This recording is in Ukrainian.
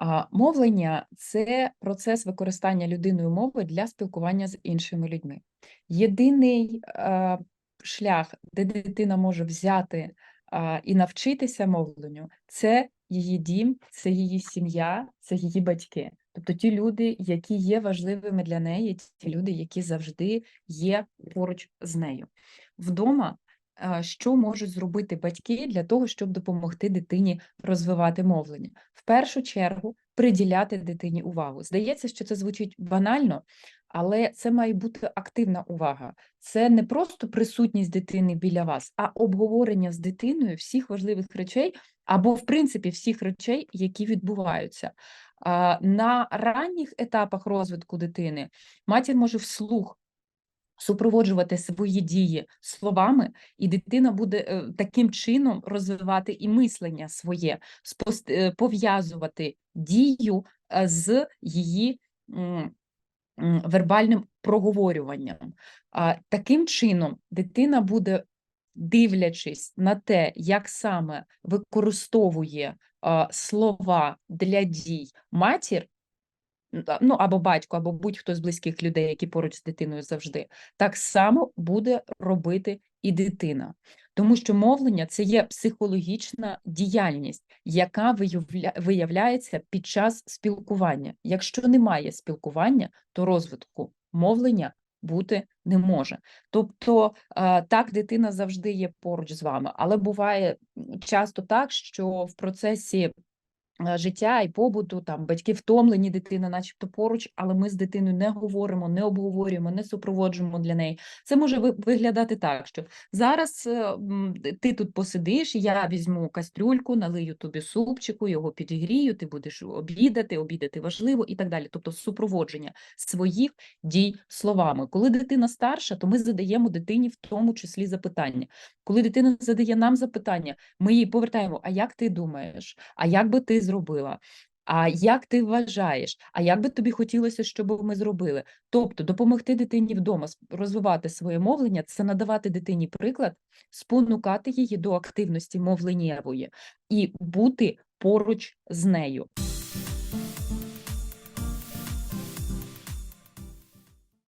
А мовлення це процес використання людиною мови для спілкування з іншими людьми. Єдиний е, шлях, де дитина може взяти а, і навчитися мовленню, це її дім, це її сім'я, це її батьки. Тобто ті люди, які є важливими для неї, ті люди, які завжди є поруч з нею. Вдома що можуть зробити батьки для того, щоб допомогти дитині розвивати мовлення? В першу чергу приділяти дитині увагу. Здається, що це звучить банально, але це має бути активна увага. Це не просто присутність дитини біля вас, а обговорення з дитиною всіх важливих речей або, в принципі, всіх речей, які відбуваються. На ранніх етапах розвитку дитини матір може вслух супроводжувати свої дії словами, і дитина буде е, таким чином розвивати і мислення своє, е, пов'язувати дію е, з її вербальним проговорюванням. Таким чином, дитина буде, дивлячись на те, як саме використовує слова для дій матір, ну або батько, або будь-хто з близьких людей, які поруч з дитиною завжди, так само буде робити і дитина. Тому що мовлення це є психологічна діяльність, яка виявля... виявляється під час спілкування. Якщо немає спілкування, то розвитку мовлення бути не може. Тобто так дитина завжди є поруч з вами, але буває часто так, що в процесі життя і побуту, там батьки втомлені, дитина, начебто поруч, але ми з дитиною не говоримо, не обговорюємо, не супроводжуємо для неї. Це може виглядати так, що зараз е, ти тут посидиш, я візьму кастрюльку, налию тобі супчику, його підігрію, ти будеш обідати, обідати важливо і так далі. Тобто супроводження своїх дій словами. Коли дитина старша, то ми задаємо дитині в тому числі запитання. Коли дитина задає нам запитання, ми їй повертаємо: а як ти думаєш? А як би ти зробила? А як ти вважаєш? А як би тобі хотілося, щоб ми зробили? Тобто допомогти дитині вдома розвивати своє мовлення це надавати дитині приклад, спонукати її до активності мовленнєвої і бути поруч з нею.